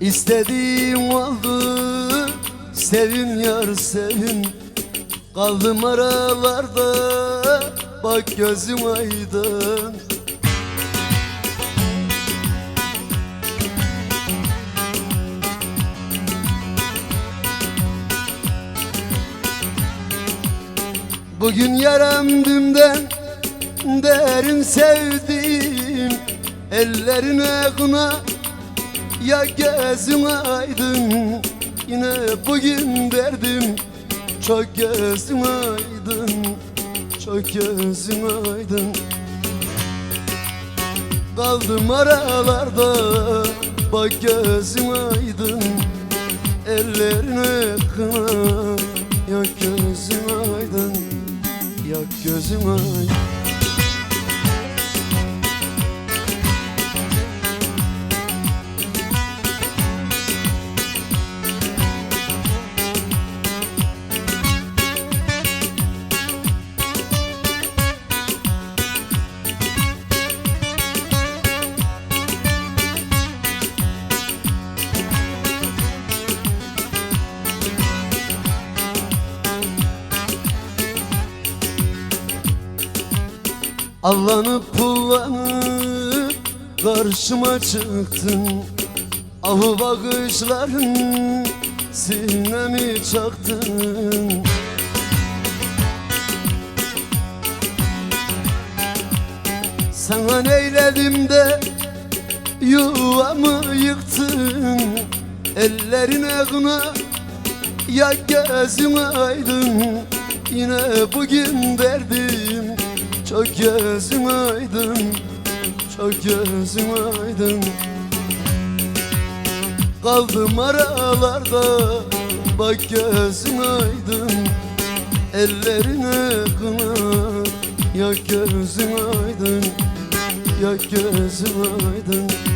İstediğim oldu Sevim yar sevim. Kaldım aralarda Bak gözüm aydın. Bugün yaram dünden derin sevdim. Ellerine kına ya gözün aydın Yine bugün derdim. Çok gözün aydın Çok gözün aydın. Kaldım aralarda bak gözün aydın. Ellerine kına ya gözün aydın Ya gözün aydın Allanıp pullanıp karşıma çıktın. Ahu bakışların sinemi çaktın? Sana neyledim de yuvamı yıktın. Ellerine kına ya gözün aydın. Yine bugün derdim çok gözün aydın Çok gözün aydın. Kaldım aralarda Bak gözün aydın. Ellerine kına Ya gözün aydın Ya gözün aydın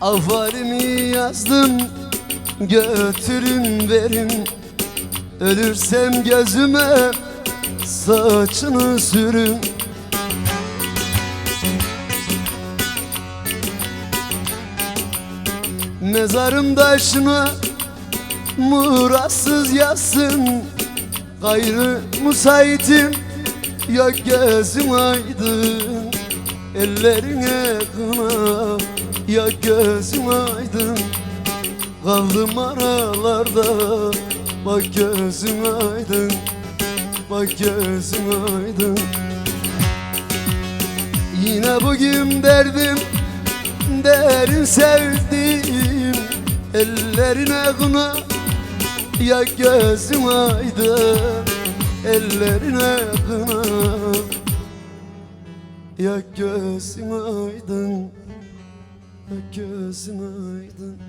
Afarimi yazdım götürün verin Ölürsem gözüme saçını sürün Mezarım taşına murassız yazsın. Gayrı musaitim ya gözüm aydın. Ellerine kına ya gözüm aydın Kaldım aralarda. Bak gözüm aydın Bak gözüm aydın. Yine bugün derdim Derin sevdim Ellerine kına Ya gözüm aydın. Ellerine kına Ya gözüm aydın Ya gözüm aydın